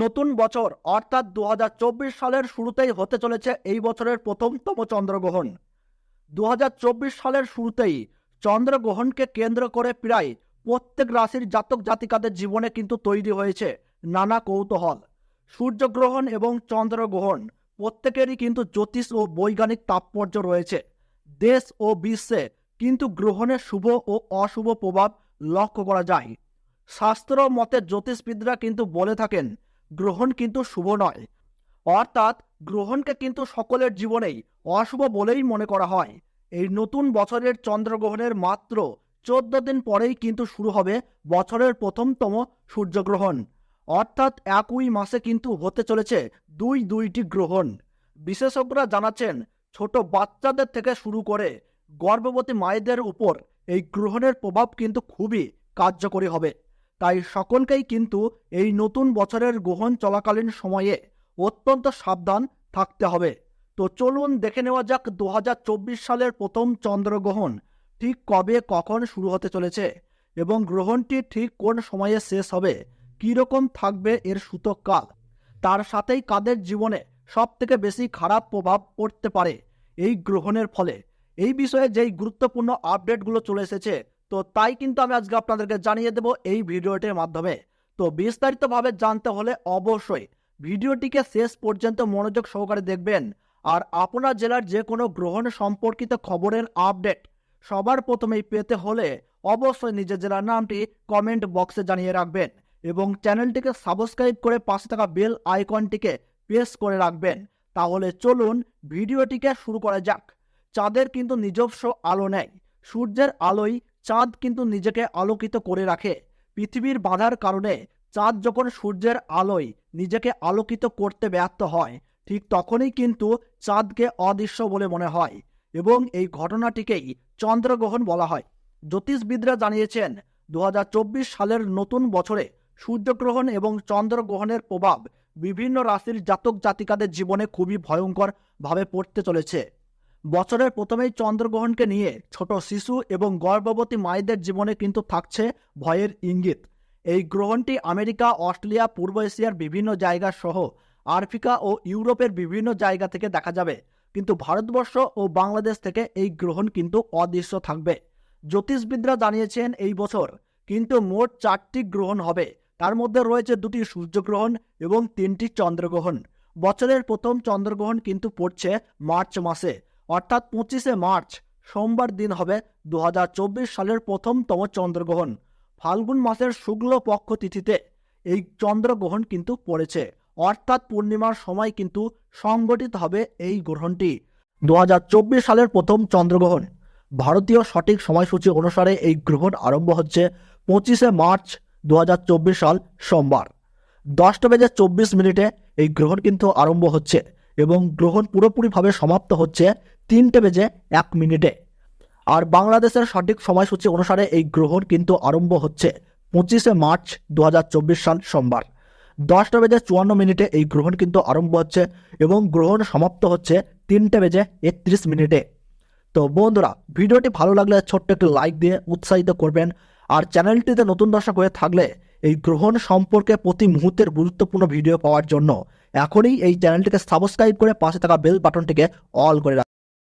নতুন বছর, অর্থাৎ দু হাজার চব্বিশ সালের শুরুতেই হতে চলেছে এই বছরের প্রথমতম চন্দ্রগ্রহণ। দু হাজার চব্বিশ সালের শুরুতেই চন্দ্রগ্রহণকে কেন্দ্র করে প্রায় প্রত্যেক রাশির জাতক জাতিকাদের জীবনে কিন্তু তৈরি হয়েছে নানা কৌতূহল। সূর্যগ্রহণ এবং চন্দ্রগ্রহণ প্রত্যেকেরই কিন্তু জ্যোতিষ ও বৈজ্ঞানিক তাৎপর্য রয়েছে। দেশ ও বিশ্বে কিন্তু গ্রহণের শুভ ও অশুভ প্রভাব লক্ষ্য করা যায়। শাস্ত্র মতে জ্যোতিষবিদরা কিন্তু বলে থাকেন গ্রহণ কিন্তু শুভ নয়। অর্থাৎ গ্রহণকে কিন্তু সকলের জীবনেই অশুভ বলেই মনে করা হয়। এই নতুন বছরের চন্দ্রগ্রহণের মাত্র চোদ্দ দিন পরেই কিন্তু শুরু হবে বছরের প্রথমতম সূর্যগ্রহণ। অর্থাৎ একই মাসে কিন্তু হতে চলেছে দুই দুইটি গ্রহণ। বিশেষজ্ঞরা জানাচ্ছেন, ছোট বাচ্চাদের থেকে শুরু করে গর্ভবতী মায়েদের উপর এই গ্রহণের প্রভাব কিন্তু খুবই কার্যকরী হবে। তাই সকলকেই কিন্তু এই নতুন বছরের গ্রহণ চলাকালীন সময়ে অত্যন্ত সাবধান থাকতে হবে। তো চলুন দেখে নেওয়া যাক দু হাজার চব্বিশ সালের প্রথম চন্দ্রগ্রহণ ঠিক কবে কখন শুরু হতে চলেছে এবং গ্রহণটি ঠিক কোন সময়ে শেষ হবে, কীরকম থাকবে এর সূতক কাল তার সাথেই কাদের জীবনে সব থেকে বেশি খারাপ প্রভাব পড়তে পারে এই গ্রহণের ফলে? এই বিষয়ে যেই গুরুত্বপূর্ণ আপডেটগুলো চলে এসেছে তো তাই কিন্তু আমি আজকে আপনাদেরকে জানিয়ে দেব এই ভিডিওটির মাধ্যমে। তো বিস্তারিতভাবে জানতে হলে অবশ্যই ভিডিওটিকে শেষ পর্যন্ত মনোযোগ সহকারে দেখবেন। আর আপনার জেলার যে কোনো গ্রহণ সম্পর্কিত খবরের আপডেট সবার প্রথমেই পেতে হলে অবশ্যই নিজের জেলার নামটি কমেন্ট বক্সে জানিয়ে রাখবেন এবং চ্যানেলটিকে সাবস্ক্রাইব করে পাশে থাকা বেল আইকনটিকে প্রেস করে রাখবেন। তাহলে চলুন ভিডিওটিকে শুরু করা যাক। চাঁদের কিন্তু নিজস্ব আলো নেয় সূর্যের আলোয় চাঁদ কিন্তু নিজেকে আলোকিত করে রাখে। পৃথিবীর বাধার কারণে চাঁদ যখন সূর্যের আলোয় নিজেকে আলোকিত করতে ব্যর্থ হয়, ঠিক তখনই কিন্তু চাঁদকে অদৃশ্য বলে মনে হয় এবং এই ঘটনাটিকেই চন্দ্রগ্রহণ বলা হয়। জ্যোতিষবিদরা জানিয়েছেন দু হাজার চব্বিশ সালের নতুন বছরে সূর্যগ্রহণ এবং চন্দ্রগ্রহণের প্রভাব বিভিন্ন রাশির জাতক জাতিকাদের জীবনে খুবই ভয়ঙ্কর ভাবে পড়তে চলেছে। বছরের প্রথমেই চন্দ্রগ্রহণকে নিয়ে ছোট শিশু এবং গর্ভবতী মায়েদের জীবনে কিন্তু থাকছে ভয়ের ইঙ্গিত। এই গ্রহণটি আমেরিকা, অস্ট্রেলিয়া, পূর্ব এশিয়ার বিভিন্ন জায়গা সহ আফ্রিকা ও ইউরোপের বিভিন্ন জায়গা থেকে দেখা যাবে। কিন্তু ভারতবর্ষ ও বাংলাদেশ থেকে এই গ্রহণ কিন্তু অদৃশ্য থাকবে। জ্যোতিষবিদরা জানিয়েছেন এই বছর কিন্তু মোট চারটি গ্রহণ হবে। তার মধ্যে রয়েছে দুটি সূর্যগ্রহণ এবং তিনটি চন্দ্রগ্রহণ। বছরের প্রথম চন্দ্রগ্রহণ কিন্তু পড়ছে মার্চ মাসে। অর্থাৎ পঁচিশে মার্চ, সোমবার দিন হবে দু হাজার চব্বিশ সালের প্রথমতম চন্দ্রগ্রহণ। ফাল্গুন মাসের শুক্ল পক্ষ তিথিতে এই চন্দ্রগ্রহণ কিন্তু পড়েছে। অর্থাৎ পূর্ণিমার সময় কিন্তু সংগঠিত হবে এই গ্রহণটি। দু হাজার চব্বিশ সালের প্রথম চন্দ্রগ্রহণ। ভারতীয় সঠিক সময়সূচি অনুসারে এই গ্রহণ আরম্ভ হচ্ছে পঁচিশে মার্চ দু হাজার চব্বিশ সাল সোমবার। দশটা বেজে চব্বিশ মিনিটে এই গ্রহণ কিন্তু আরম্ভ হচ্ছে। এবং গ্রহণ পুরোপুরিভাবে সমাপ্ত হচ্ছে তিনটে বেজে এক মিনিটে। আর বাংলাদেশের সঠিক সময়সূচি অনুসারে এই গ্রহণ কিন্তু আরম্ভ হচ্ছে পঁচিশে মার্চ দু হাজার চব্বিশ সাল সোমবার। দশটা বেজে চুয়ান্ন মিনিটে এই গ্রহণ কিন্তু আরম্ভ হচ্ছে এবং গ্রহণ সমাপ্ত হচ্ছে তিনটে বেজে একত্রিশ মিনিটে। তো বন্ধুরা, ভিডিওটি ভালো লাগলে ছোট্ট একটি লাইক দিয়ে উৎসাহিত করবেন। আর চ্যানেলটিতে নতুন দর্শক হয়ে থাকলে এই গ্রহণ সম্পর্কে প্রতি মুহূর্তের গুরুত্বপূর্ণ ভিডিও পাওয়ার জন্য এখনই এই চ্যানেলটিকে সাবস্ক্রাইব করে পাশে থাকা বেল বাটনটিকে অল করে